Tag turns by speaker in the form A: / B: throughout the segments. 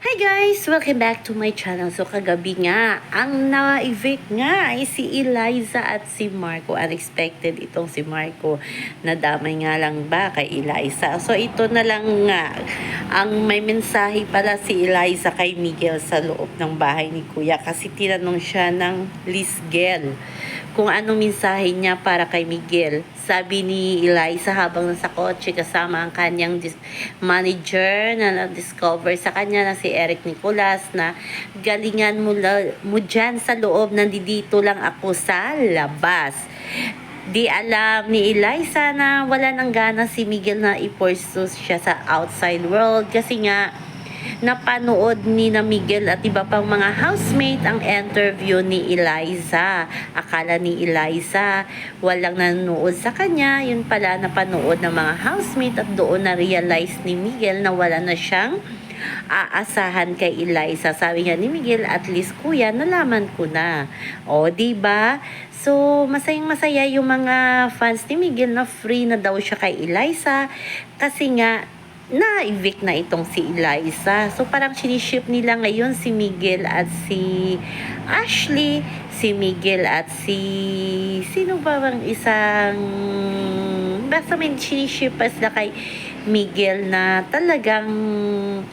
A: Hi guys! Welcome back to my channel. So kagabi nga, ang na-evict nga ay si Eliza at si Marco. Unexpected itong si Marco. Nadamay nga lang ba kay Eliza? So ito na lang nga. Ang may mensahe pala si Eliza kay Miguel sa loob ng bahay ni Kuya kasi tinanong siya ng Lisgel kung anong mensahe niya para kay Miguel. Sabi ni Eliza habang nasa kotse kasama ang kanyang manager na na-discover sa kanya na si Eric Nicolas na galingan mo, mo dyan sa loob, nandito lang ako sa labas. Di alam ni Eliza na wala nang gana si Miguel na i-pursue siya sa outside world kasi nga napanood ni na Miguel at iba pang mga housemate ang interview ni Eliza. Akala ni Eliza walang nanonood sa kanya, yun pala napanood ng mga housemate at doon na-realize ni Miguel na wala na siyang aasahan kay Eliza. Sabi nga ni Miguel, at least kuya, nalaman ko na. O, ba? So, masayang masaya yung mga fans ni Miguel na free na daw siya kay Eliza kasi nga na-evict na itong si Eliza. So, parang siniship nila ngayon si Miguel at si Ashley, si Miguel at si... Sino ba bang isang... Basta may siniship pa sila kay Miguel na talagang...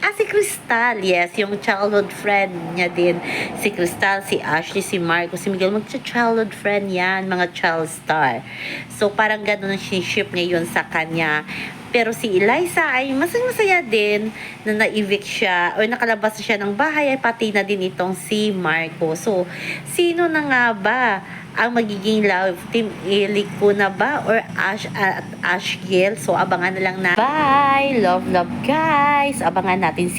A: Ah, si Crystal, yes. Yung childhood friend niya din. Si Crystal, si Ashley, si Marco, si Miguel. Magcha-childhood friend yan, mga child star. So, parang ganun ang siniship ngayon sa kanya. Pero si Eliza ay masaya-masaya din na na-evict siya o nakalabas na siya ng bahay ay pati na din itong si Marco. So, sino na nga ba ang magiging love team? Ili ko na ba or Ash at Ashgiel? So, abangan na lang na. Bye! Love, love guys! Abangan natin si